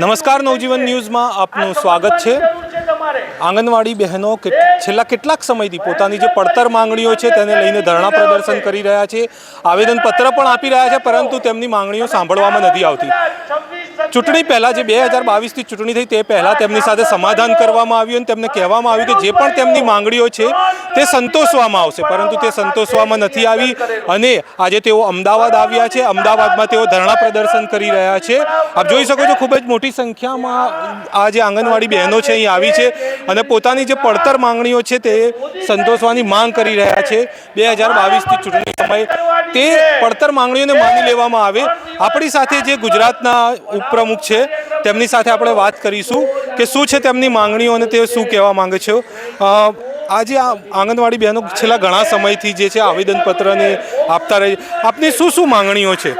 નમસ્કાર નવજીવન ન્યૂઝમાં આપનું સ્વાગત છે. આંગણવાડી બહેનો છેલ્લા કેટલાક સમયથી પોતાની જે પડતર માંગણીઓ છે તેને લઈને ધરણા પ્રદર્શન કરી રહ્યા છે. આવેદનપત્ર પણ આપી રહ્યા છે, પરંતુ તેમની માંગણીઓ સાંભળવામાં નથી આવતી. ચૂંટણી પહેલાં જે બે હજાર બાવીસથી ચૂંટણી થઈ તે પહેલાં તેમની સાથે સમાધાન કરવામાં આવ્યું અને તેમને કહેવામાં આવ્યું કે જે પણ તેમની માંગણીઓ છે તે સંતોષવામાં આવશે, પરંતુ તે સંતોષવામાં નથી આવી. અને આજે તેઓ અમદાવાદ આવ્યા છે, અમદાવાદમાં તેઓ ધરણા પ્રદર્શન કરી રહ્યા છે. આપ જોઈ શકો છો ખૂબ જ મોટી સંખ્યામાં આ જે આંગણવાડી બહેનો છે અહીં આવી છે અને પોતાની જે પડતર માંગણીઓ છે તે સંતોષવાની માંગ કરી રહ્યા છે. બે હજાર બાવીસથી ચૂંટણી સમયે તે પડતર માંગણીઓને માની લેવામાં આવે. આપણી સાથે જે ગુજરાતના ઉપપ્રમુખ છે તેમની સાથે આપણે વાત કરીશું કે શું છે તેમની માંગણીઓ અને તે શું કહેવા માંગે છે. આજે આ આંગણવાડી બહેનો છેલ્લા ઘણા સમયથી જે છે આવેદનપત્રને આપતા રહી આપની શું શું માંગણીઓ છે?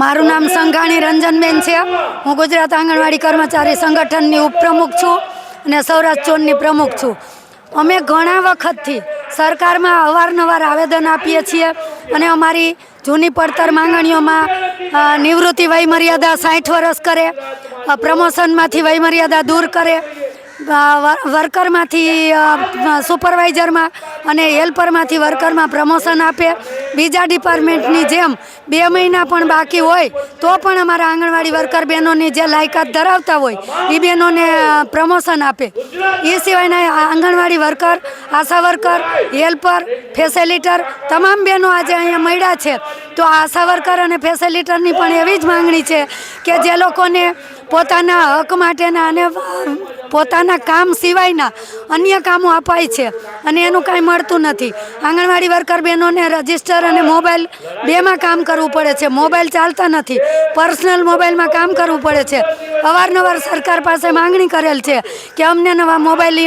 મારું નામ સંઘાણી રંજનબેન છે. હું ગુજરાત આંગણવાડી કર્મચારી સંગઠનની ઉપપ્રમુખ છું અને સૌરાષ્ટ્ર ઝોનની પ્રમુખ છું. અમે ઘણા વખતથી સરકારમાં અવારનવાર આવેદન આપીએ છીએ. અને અમારી જૂની પડતર માંગણીઓમાં નિવૃત્તિ વયમર્યાદા સાઠ વર્ષ કરે પ્રમોશનમાંથી વયમર્યાદા દૂર કરે. વર્કરમાંથી સુપરવાઇઝરમાં અને હેલ્પરમાંથી વર્કરમાં પ્રમોશન આપે. બીજા ડિપાર્ટમેન્ટની જેમ બે મહિના પણ બાકી હોય, તો પણ અમારા આંગણવાડી વર્કર બહેનોની જે લાયકાત ધરાવતા હોય, એ બહેનોને પ્રમોશન આપે. એ સિવાયના anganwadi worker, ASHA worker, helper, facilitator તમામ બહેનો આજે અહીંયા મળ્યા છે. તો આશા વર્કર અને ફેસિલિટરની પણ એવી જ માંગણી છે કે જે લોકોને પોતાના હક માટેના અને પોતાના કામ સિવાયના અન્ય કામો અપાય છે અને એનું કાંઈ મળતું નથી. આંગણવાડી વર્કર બહેનોને રજિસ્ટર અને મોબાઈલ બેમાં કામ કરવું પડે છે. મોબાઈલ ચાલતા નથી. પર્સનલ મોબાઈલમાં કામ કરવું પડે છે. અવારનવાર સરકાર પાસે માંગણી કરેલ છે કે અમને નવા મોબાઈલ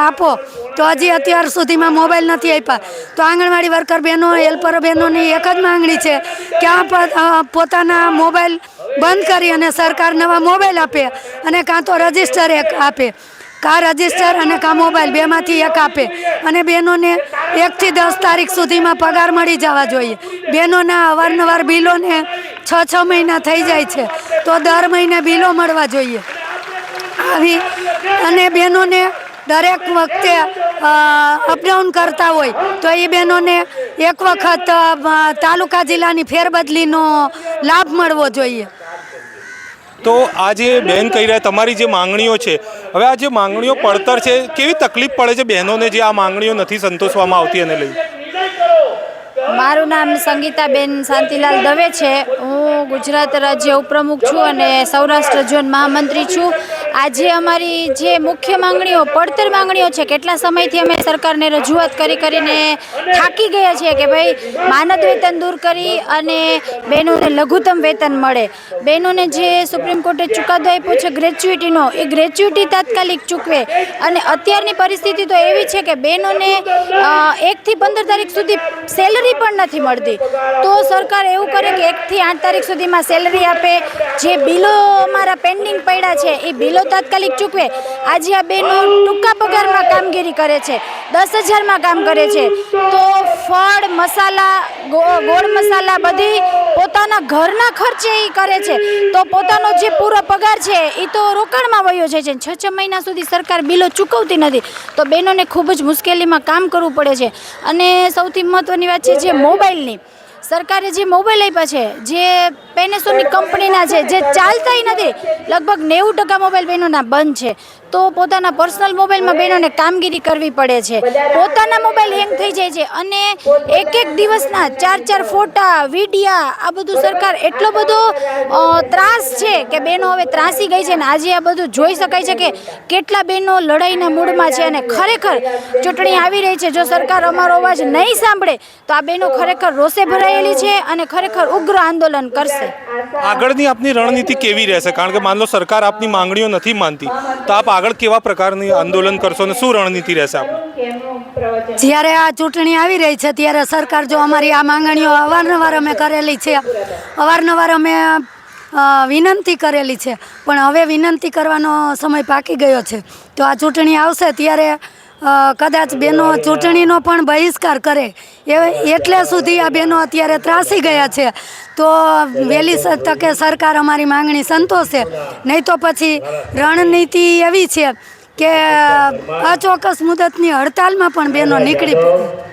આપો. તો હજી અત્યાર સુધીમાં મોબાઈલ નથી આપ્યા. તો આંગણવાડી વર્કર બહેનો, હેલ્પર બહેનોની એક જ માંગણી છે કે આ પોતાના મોબાઈલ બંધ કરી અને સરકાર નવા મોબાઈલ આપે અને કાં તો રજિસ્ટર એક આપે. કા રજિસ્ટર અને કા મોબાઈલ બેમાંથી એક આપે. અને બહેનોને એકથી દસ તારીખ સુધીમાં પગાર મળી જવા જોઈએ. બહેનોના અવારનવાર બિલોને છ છ મહિના થઈ જાય છે. તો દર મહિને બિલો મળવા જોઈએ. આવી અને બહેનોને દરેક વખતે અપડાઉન કરતા હોય, તો એ બહેનોને એક વખત તાલુકા જિલ્લાની ફેરબદલીનો લાભ મળવો જોઈએ. તો આ જે બહેન કહી રહ્યા, તમારી જે માંગણીઓ છે, હવે આ જે માંગણીઓ પડતર છે, કેવી તકલીફ પડે છે બહેનોને જે આ માંગણીઓ નથી સંતોષવામાં આવતી એને લઈ? મારું નામ સંગીતાબેન શાંતિલાલ દવે છે. હું ગુજરાત રાજ્ય ઉપપ્રમુખ છું અને સૌરાષ્ટ્ર ઝોન મહામંત્રી છું. આજે અમારી જે મુખ્ય માંગણીઓ, પડતર માંગણીઓ છે, કેટલા સમયથી અમે સરકારને રજૂઆત કરી કરીને થાકી ગયા છીએ કે ભાઈ, માનદ વેતન દૂર કરી અને બહેનોને લઘુત્તમ વેતન મળે. બહેનોને જે સુપ્રીમ કોર્ટે ચુકાદો આપ્યો છે ગ્રેચ્યુઇટીનો એ ગ્રેચ્યુઇટી તાત્કાલિક ચૂકવે. અને અત્યારની પરિસ્થિતિ તો એવી છે કે બહેનોને એકથી પંદર તારીખ સુધી સેલરી પણ નથી મળતી. તો સરકાર એવું કરે કે એકથી આઠ તારીખ સુધીમાં સેલરી આપે. જે બિલો અમારા પેન્ડિંગ પડ્યા છે, એ બિલો તાત્કાલિક ચૂકવે. આજે આ બેનો ટૂંકા પગારમાં કામગીરી કરે છે. દસ હજારમાં કામ કરે છે. તો ફળ, મસાલા ગોળ મસાલા બધી પોતાના ઘરના ખર્ચે એ કરે છે. તો પોતાનો જે પૂરો પગાર છે એ તો રોકાણમાં વયો જાય છે. છ છ મહિના સુધી સરકાર બિલો ચૂકવતી નથી. તો બહેનોને ખૂબ જ મુશ્કેલીમાં કામ કરવું પડે છે. અને સૌથી મહત્ત્વની વાત છે જે મોબાઈલની. સરકારે જે મોબાઈલ આપ્યા છે જે પેનેસોનિક કંપનીના છે જે ચાલતાય નથી લગભગ નેવું ટકા મોબાઈલ બહેનોના બંધ છે. તો પોતાના પર્સનલ મોબાઈલમાં બહેનોને કામગીરી કરવી પડે છે. પોતાના મોબાઈલ હેંગ થઈ જાય છે અને એક એક દિવસના ચાર ચાર ફોટા વિડીયા આ બધું સરકાર એટલો બધો ત્રાસ છે કે બહેનો હવે ત્રાસી ગઈ છે ને આજે આ બધું જોઈ શકાય છે કે કેટલા બહેનો લડાઈના મૂડમાં છે અને ખરેખર ચૂંટણી આવી રહી છે. જો સરકાર અમારો અવાજ નહીં સાંભળે તો આ બહેનો ખરેખર રોષે ભરાયેલી છે અને ખરેખર ઉગ્ર આંદોલન કરશે. આગળની આપની રણનીતિ કેવી રહેશે? કારણ કે માન લો સરકાર આપની માંગણીઓ નથી માનતી. તો આપ આગળ કેવા પ્રકારની આંદોલન કરશો અને શું રણનીતિ રહેશે જ્યારે આ ચૂંટણી આવી રહી છે, ત્યારે સરકાર જો અમારી આ માંગણીઓ અવારનવાર અમે કરેલી છે, અવારનવાર અમે વિનંતી કરેલી છે, પણ હવે વિનંતી કરવાનો સમય પાકી ગયો છે. તો આ ચૂંટણી આવશે ત્યારે કદાચ બહેનો ચૂંટણીનો પણ બહિષ્કાર કરે. એ એટલે સુધી આ બહેનો અત્યારે ત્રાસી ગયા છે. તો વહેલી તકે સરકાર અમારી માંગણી સંતોષે. નહીં તો પછી રણનીતિ એવી છે કે અચોક્કસ મુદતની હડતાલમાં પણ બહેનો નીકળી પડે.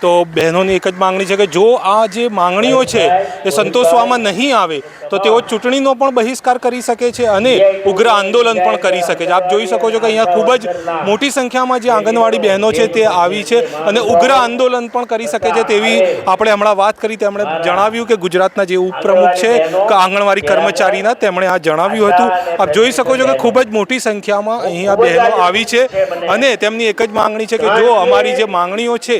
તો બહેનોની એક જ માંગણી છે કે જો આ જે માંગણીઓ છે એ સંતોષવામાં નહીં આવે તો તેઓ ચૂંટણીનો પણ બહિષ્કાર કરી શકે છે અને ઉગ્ર આંદોલન પણ કરી શકે છે. આપ જોઈ શકો છો કે અહીંયા ખૂબ જ મોટી સંખ્યામાં જે આંગણવાડી બહેનો છે તે આવી છે અને ઉગ્ર આંદોલન પણ કરી શકે છે તેવી આપણે હમણાં વાત કરી. તેમણે જણાવ્યું કે ગુજરાતના જે ઉપપ્રમુખ છે આંગણવાડી કર્મચારીના તેમણે આ જણાવ્યું હતું. આપ જોઈ શકો છો કે ખૂબ જ મોટી સંખ્યામાં અહીંયા બહેનો આવી છે અને તેમની એક જ માંગણી છે કે જો અમારી જે માંગણીઓ છે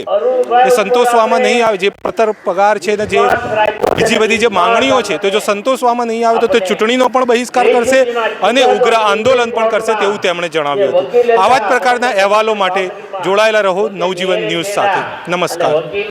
એ સંતોષવામાં નહીં આવે, જે પતર પગાર છે ને જે બીજી બધી જે માંગણીઓ છે, તો જો સંતોષવામાં નહીં આવે તો તે ચૂંટણીનો પણ બહિષ્કાર કરશે અને ઉગ્ર આંદોલન પણ કરશે તેવું તેમણે જણાવ્યું હતું. આવા જ પ્રકારના અહેવાલો માટે જોડાયેલા રહો નવજીવન ન્યૂઝ સાથે. નમસ્કાર.